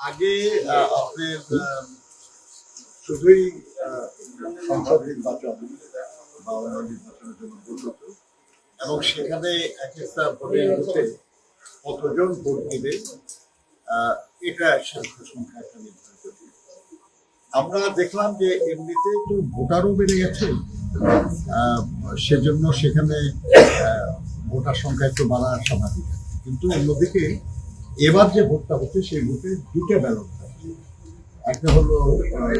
আগে আপনার শুধুই সংসদ নির্বাচন বা নির্বাচনের জন্য ভোট হতো, এবং সেখানে এক একটা ভোটের কতজন ভোট এটা সাংখ্য সংখ্যা একটা নির্ধারিত আমরা দেখলাম যে এমনিতে একটু ভোটারও বেড়ে গেছে সেজন্য সেখানে ভোটার সংখ্যা একটু বাড়া স্বাভাবিক। কিন্তু অন্যদিকে এবার যে ভোটটা হচ্ছে, সেই ভোটে দুটো ব্যালট একটা হলো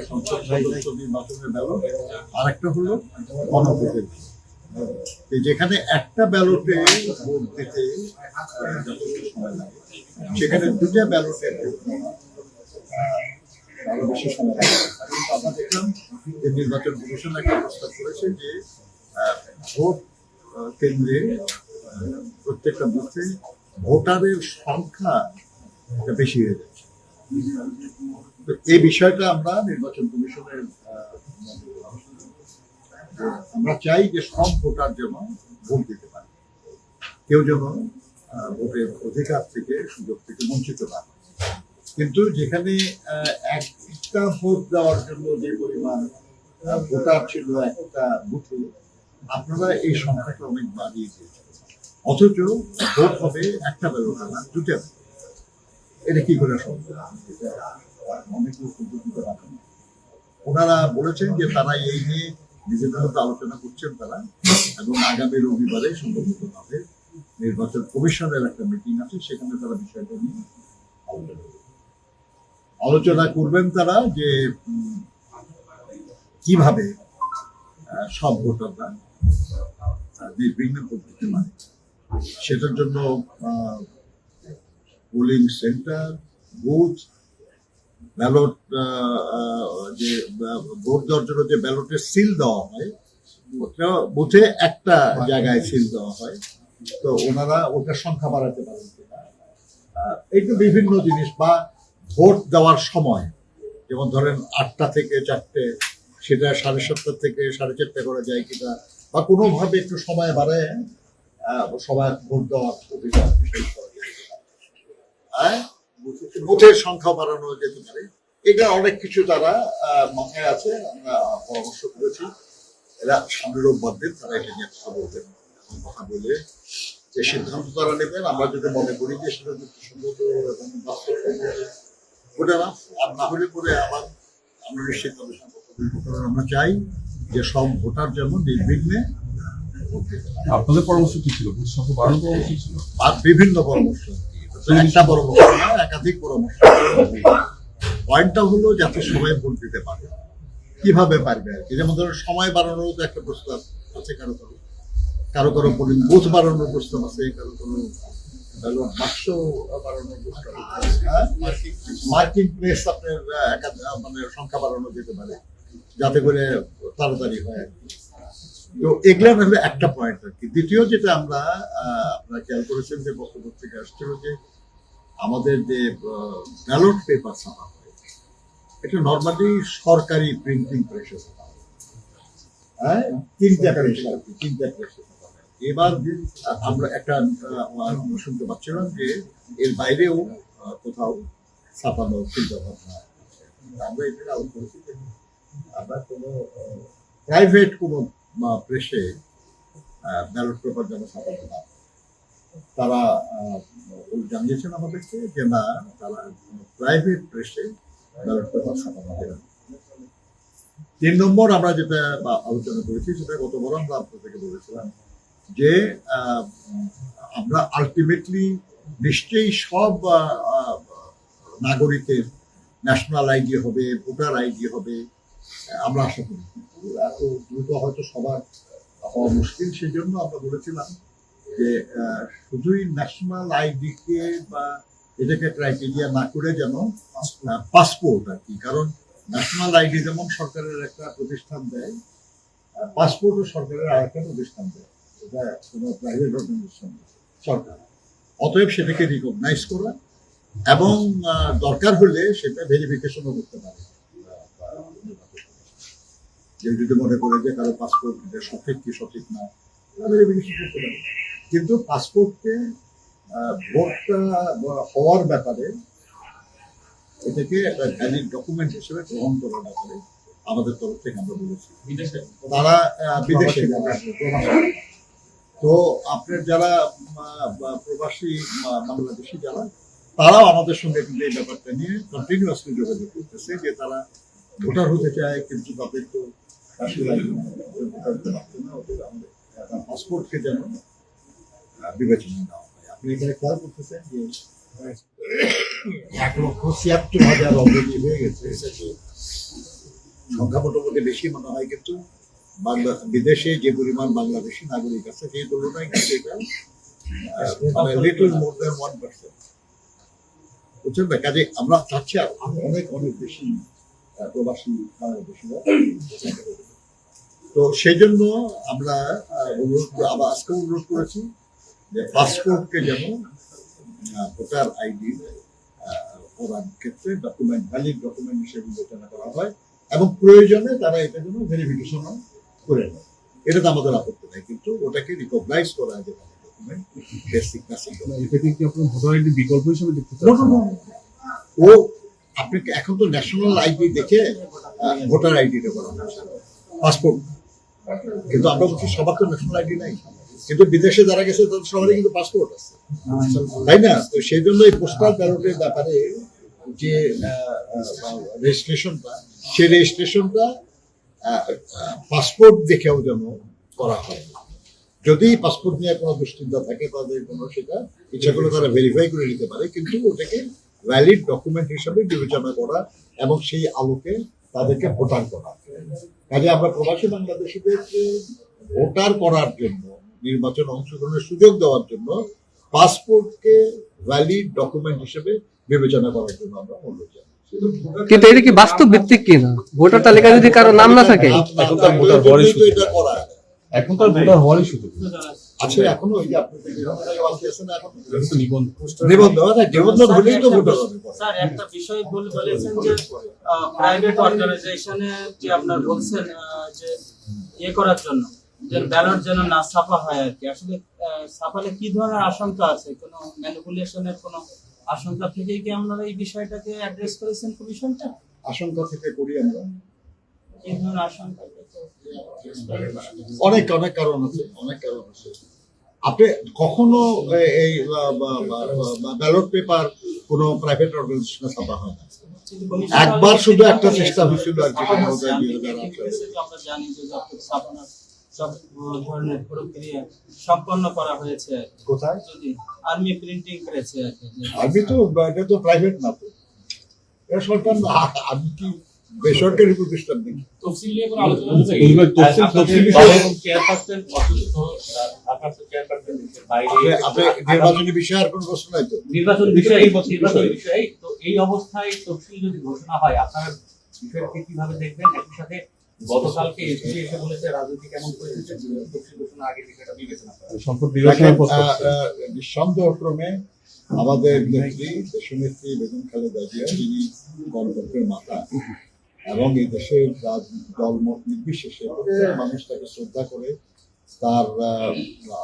সংসদ ব্যালট আর একটা হলো গণভোটের যেখানে একটা ব্যালটে ভোট দিতে সেখানে দুটা ব্যালটে ভোট আরও দেখলাম যে নির্বাচন কমিশন একটা প্রস্তাব করেছে যে ভোট কেন্দ্রে প্রত্যেকটা বুথে ভোটারের সংখ্যা বেশি হয়ে যাচ্ছে। এই বিষয়টা আমরা নির্বাচন কমিশনের আমরা চাই যে সব ভোটার যেন ভোট দিতে পারে। কেউ যেন ভোটের অধিকার থেকে, সুযোগ থেকে বঞ্চিত না কিন্তু যেখানে একটা ভোট দেওয়ার জন্য যে পরিমাণ ভোটার ছিল একটা বুথে, আপনারা এই সংখ্যাটা অনেক বাড়িয়ে দিয়েছেন। অথচ ভোট হবে একটা বেরোটা না দুটা এটা কি করে সম্ভব? ওনারা বলেছেন যে তারা এই নিয়ে নিজেদের মধ্যে আলোচনা করছেন তারা, এবং আগামী রবিবারে সম্ভবত নির্বাচন কমিশনের একটা মিটিং আছে, সেখানে তারা বিষয়টা নিয়ে আলোচনা করবেন। আলোচনা করবেন তারা যে কীভাবে সব ভোটাররা নির্বিঘ্ন দিতে পারে। সেটার জন্য পোলিং সেন্টার বুথ ব্যালট যে ভোট দেওয়ার জন্য যে ব্যালটের সিল দেওয়া হয় বুথে একটা জায়গায় সিল দেওয়া হয়। তো ওনারা ওটার সংখ্যা বাড়াতে পারেন এই বিভিন্ন জিনিস বা ভোট দেওয়ার সময়, যেমন ধরেন আটটা থেকে চারটে, সেটা সাড়ে সাতটা থেকে সাড়ে চারটে করা যায় কিনা, বা কোনোভাবে একটু সময় বাড়ায় সবার ভোট দেওয়ার কিনা। হ্যাঁ? বুথের সংখ্যা বাড়ানো যেতে পারে এটা অনেক কিছু তারা মাথায় আছে আমরা পরামর্শ করেছি এরা সামনের রোববার দিন তারা এটা নিয়ে কথা বলবেন কথা বলে যে সিদ্ধান্ত তারা নেবেন আমরা যদি মনে করি যে সেটা যুক্তিসঙ্গত এবং বাস্তবসম্মত ওটা না আর না হলে পরে আবার আমরা নিশ্চিত আমরা চাই যে সব ভোটার যেন নির্বিঘ্নে। আপনাদের পরামর্শ কি ছিল? বুথ সংখ্যা বাড়ানোর পরামর্শ ছিল? আর বিভিন্ন পরামর্শ। একটা পরামর্শ না একাধিক পরামর্শ। পয়েন্টটা হলো যাতে সবাই ভোট দিতে পারে। কীভাবে পারবে আর কি? যেমন ধরো সময় বাড়ানোর তো একটা প্রস্তাব আছে কারও কারও। কারও কারও পোলিং বুথ বাড়ানোর প্রস্তাব আছে কারও কারও ব্যালট বাক্স বাড়ানোর প্রস্তাব আছে। হ্যাঁ? মার্কিং প্লেস আপনার মানে সংখ্যা বাড়ানো যেতে পারে যাতে করে তাড়াতাড়ি হয় আর কি। তো এগুলো হলো একটা পয়েন্ট আর কি। দ্বিতীয় যেটা আমরা আপনারা খেয়াল করেছেন যে বক্তব্য থেকে আসছিল যে আমাদের যে ব্যালট পেপার ছাপা হয়, এটা নর্মালি সরকারি প্রিন্টিং প্রেসে ছাপা হয়। হ্যাঁ? তিনটা আর কি তিনটা প্রেসে এবার আমরা একটা শুনতে পাচ্ছিলাম যে এর বাইরেও কোথাও ছাপানো চিন্তা ভাবনা আমরা এটা আলোচনা করেছি আমরা কোনো প্রাইভেট কোনো প্রেসে ব্যালট পেপার যেন ছাপানো না তারা জানিয়েছেন আমাদেরকে যে না, তারা প্রাইভেট প্রেসে ব্যালট পেপার ছাপানো হবে। তিন নম্বর আমরা যেটা, বা আলোচনা করেছি, সেটা গত বড় আমরা আপনাদেরকে বলেছিলাম যে আমরা আলটিমেটলি নিশ্চয়ই সব নাগরিকের ন্যাশনাল আইডি হবে, ভোটার আইডি হবে আমরা আশা করি। এত দ্রুত হয়তো সবার হওয়া মুশকিল সেই জন্য আমরা বলেছিলাম যে শুধুই ন্যাশনাল আইডি কে বা এটাকে ক্রাইটেরিয়া না করে যেন পাসপোর্ট আর কি, কারণ ন্যাশনাল আইডি যেমন সরকারের একটা প্রতিষ্ঠান দেয় পাসপোর্টও সরকারের আর একটা প্রতিষ্ঠান দেয়। এটা কোনো প্রাইভেট অর্গানাইজেশন সরকার। অতএব সেটাকে রিকগনাইজ করা এবং দরকার হলে সেটা ভেরিফিকেশনও করতে পারে। কেউ যদি মনে করে যে কারও পাসপোর্ট সঠিক কি সঠিক না কিন্তু পাসপোর্টকে ভোটটা হওয়ার ব্যাপারে এটাকে একটা ভ্যালিড ডকুমেন্ট হিসেবে গ্রহণ করার ব্যাপারে আমাদের তরফ থেকে আমরা বলেছি। তারা বিদেশে তো আপনার যারা প্রবাসী বাংলাদেশি যারা তারাও আমাদের সঙ্গে কিন্তু এই ব্যাপারটা নিয়ে কন্টিনিউয়াসলি যোগাযোগ করতেছে যে তারা ভোটার হতে চায় কিন্তু তাদের তো পাসপোর্টকে যেন আহ, বিবেচনায় নেওয়া হয় আপনি এখানে খেয়াল করতেছেন যে এক লক্ষ ছিয়াত্তর হাজার হয়ে গেছে। সংখ্যা মোটামুটি বেশি মনে হয় কিন্তু বাংলা বিদেশে যে পরিমাণ বাংলাদেশি নাগরিক আছে সেই তুলনায় কিন্তু এটা লিটল মোর ওয়ান পার্সেন্ট বুঝছেন না কাজে আমরা চাচ্ছি অনেক অনেক বেশি প্রবাসী বাংলাদেশিরা। তো সেই জন্য আমরা অনুরোধ করে- আবার আজকে অনুরোধ করেছি যে পাসপোর্টকে যেন ভোটার আইডি করার ক্ষেত্রে ডকুমেন্ট ভ্যালিড ডকুমেন্ট হিসেবে বিবেচনা করা হয় এবং প্রয়োজনে তারা এটা যেন ভেরিফিকেশন করে নেয়। এটা তো আমাদের আপত্তি নেই কিন্তু ওটাকে রিকগনাইজ করা যে ডকুমেন্ট বেসিক এটাকে কি আপনার ভোটার আইডি বিকল্প হিসেবে দেখতে. ও আপনি এখন তো ন্যাশনাল আইডি দেখে ভোটার আইডিটা করা হচ্ছে পাসপোর্ট। কিন্তু আমরা বলছি সবার তো ন্যাশনাল আইডি নাই। কিন্তু বিদেশে যারা গেছে, তাদের সবারই কিন্তু পাসপোর্ট আছে। তাই না? তো সেই জন্য এই পোস্টাল ব্যালটের ব্যাপারে যে রেজিস্ট্রেশনটা সেই রেজিস্ট্রেশনটা পাসপোর্ট দেখেও যেন করা হয়। যদি পাসপোর্ট নিয়ে কোনো দুশ্চিন্তা থাকে তাদের কোনো সেটা, ইচ্ছা করে তারা ভেরিফাই করে নিতে পারে। কিন্তু ওটাকে ভ্যালিড ডকুমেন্ট হিসাবে বিবেচনা করা এবং সেই আলোকে তাদেরকে ভোটার করা। কাজে আমরা প্রবাসী বাংলাদেশিদেরকে ভোটার করার জন্য নির্বাচন অংশগ্রহণের সুযোগ দেওয়ার জন্য পাসপোর্টকে ভ্যালিড ডকুমেন্ট হিসেবে বিবেচনা করার জন্য আমরা অনুরোধ জানাই কিন্তু এটা কি বাস্তব ভিত্তিক কিনা? ভোটার তালিকা যদি কারও নাম না থাকে? এখন তার ভোটার হওয়ারই সুযোগ। এটা করা এখন তার ভোটার হওয়ারই সুযোগ আছে এখনও ওই যে আপনাদের বাকি আছে না এখন হ্যাঁ, হলেই তো হবে। স্যার একটা বিষয় বলে বলেছেন যে প্রাইভেট অর্গানাইজেশনে যে আপনার বলছেন যে ইয়ে করার জন্য যে ব্যালট যেন না ছাপা হয় আর কি। আসলে ছাপালে কি ধরনের আশঙ্কা আছে? কোনো ম্যানিপুলেশনের কোনো আশঙ্কা থেকেই কি আপনারা এই বিষয়টাকে অ্যাড্রেস করেছেন কমিশনটা আশঙ্কা থেকে করি আমরা। আশঙ্কা অনেক অনেক কারণ আছে অনেক কারণ আছে। আপনি কখনো এই ব্যালট পেপার কোনো প্রাইভেট অর্গানাইজেশনে ছাপা হয় না? একবার শুধু একটা চেষ্টা হয়েছিল আর কি আমরা জানি- যে ছাপানোর সব ধরনের প্রক্রিয়া সম্পন্ন করা হয়েছে। কোথায়? যদি আর্মি প্রিন্টিং করেছে আর কি যে- আমি তো এটা তো প্রাইভেট না তো। এটা সরকার না আমি কি বেসরকারি প্রতিষ্ঠান আপনি নির্বাচনী বিষয়ে আর কোনো প্রশ্ন নাই তো? নির্বাচন বিষয়ে তো এই অবস্থায় তফসিল যদি ঘোষণা হয় আপনারা বিষয়টাকে কীভাবে দেখবেন? একই সাথে গতকালকে এসপি এসে বলেছে রাজনীতি কেমন করেছে? তফসিল ঘোষণা আগে বিষয়টা বিবেচনা করা সম্পদ বিবেচনার পর আহ, আহ, নিঃসন্দেহক্রমে আমাদের নেত্রী দেশনেত্রী বেগম খালেদা জিয়া যিনি গণতন্ত্রের মাতা। এবং এই দেশের রাজনীতি দল মত নির্বিশেষে প্রত্যেক মানুষ তাকে শ্রদ্ধা করে, তার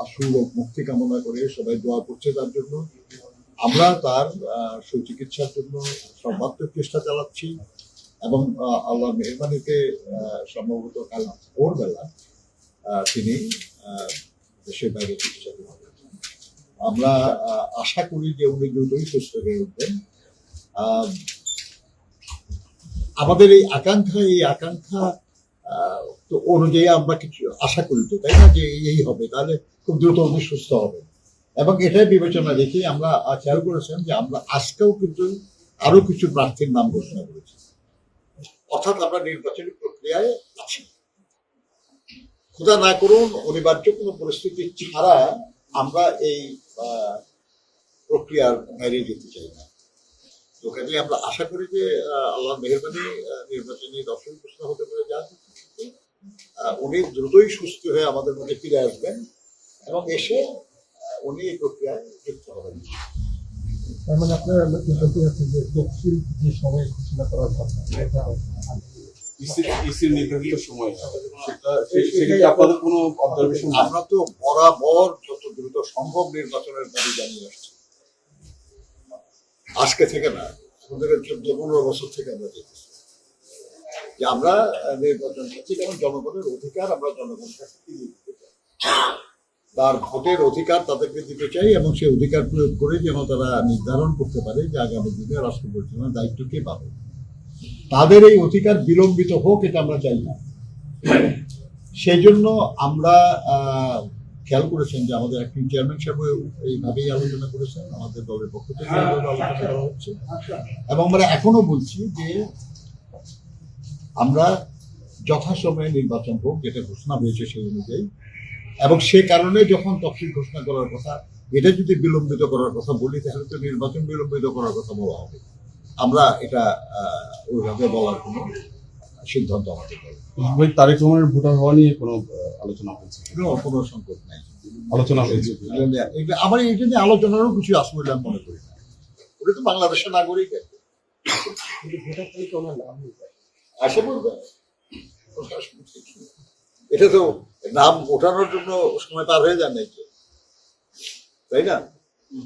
আশু রোগ মুক্তি কামনা করে সবাই দোয়া করছে তার জন্য। আমরা তার সুচিকিৎসার জন্য সর্বাত্মক চেষ্টা চালাচ্ছি এবং আল্লাহ মেহরবানিতে সম্ভবত কাল ভোরবেলা তিনি দেশের বাইরে চিকিৎসা করবেন আমরা আশা করি যে উনি দ্রুতই সুস্থ হয়ে উঠবেন। আমাদের এই আকাঙ্ক্ষা এই আকাঙ্ক্ষা তো অনুযায়ী আমরা কিছু আশা করি তো, তাই না? যে এই হবে, তাহলে খুব দ্রুত উনি সুস্থ হবে এবং এটাই বিবেচনা রেখে আমরা খেয়াল করেছেন যে আমরা আজকেও কিন্তু আরও কিছু প্রার্থীর নাম ঘোষণা করেছি। অর্থাৎ আমরা নির্বাচনী প্রক্রিয়ায় আছি। খোদা না করুন, অনিবার্য কোনো পরিস্থিতি ছাড়া আমরা এই প্রক্রিয়ার বাইরে যেতে চাই না। তো কাজে আমরা আশা করি যে আল্লাহ মেহরবানি নির্বাচনী দর্শন ঘোষণা হতে পারে যা উনি দ্রুতই সুস্থ হয়ে আমাদের মধ্যে ফিরে আসবেন এবং এসে উনি এই প্রক্রিয়ায় যুক্ত হবেন। তার মানে আপনার বিষয়টি আছে যে তফসিল যে সময় ঘোষণা করার কথা এটা ইসির সময় সেটা আপনাদের কোনো অবজারভেশন আমরা তো বরাবর যত দ্রুত সম্ভব নির্বাচনের দাবি জানিয়ে আসছি। আজকে থেকে না, আমাদের চোদ্দ পনেরো বছর থেকে আমরা দেখতেছি যে আমরা নির্বাচন করছি, কারণ জনগণের অধিকার আমরা চাই। তার ভোটের অধিকার তাদেরকে দিতে চাই এবং সেই অধিকার প্রয়োগ করে যেন তারা নির্ধারণ করতে পারে যে আগামী দিনে রাষ্ট্র পরিচালনার দায়িত্ব কে পাবে। তাদের এই অধিকার বিলম্বিত হোক, এটা আমরা চাই না। সেই জন্য আমরা খেয়াল করেছেন যে আমাদের একটি চেয়ারম্যান সাহেব এইভাবেই আলোচনা করেছেন, আমাদের দলের পক্ষ থেকে আলোচনা করা হচ্ছে। এবং আমরা এখনও বলছি যে আমরা যথাসময়ে নির্বাচন হোক, যেটা ঘোষণা হয়েছে সেই অনুযায়ী। এবং সে কারণে যখন তফসিল ঘোষণা করার কথা, এটা যদি বিলম্বিত করার কথা বলি, তাহলে তো নির্বাচন বিলম্বিত করার কথা বলা হবে। আমরা এটা ওইভাবে বলার কোনো সিদ্ধান্ত আমাদের নেই। ভাই তারেক রহমানের ভোটার হওয়া নিয়ে কোনো আলোচনা হয়েছে কোনো সংকট নাই। আলোচনা হয়েছে। এটা- আমার এটা নিয়ে আলোচনারও কিছু আসবে বলে আমি মনে করি না। ওটা তো বাংলাদেশের নাগরিক আর ভোটার তালিকা ওনার নাম আসে বলবে। এটা তো নাম ওঠানোর জন্য সময় পার হয়ে যায় নাকি তাই না?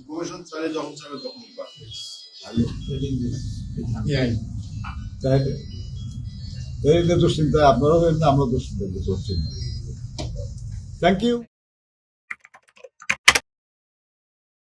কমিশন চাইলে যখন চাইবে তখন? এই দুশ্চিন্তায় দুশ্চিন্তা আপনারাও হবেন না আমরা দুশ্চিন্তা করছি থ্যাংক ইউ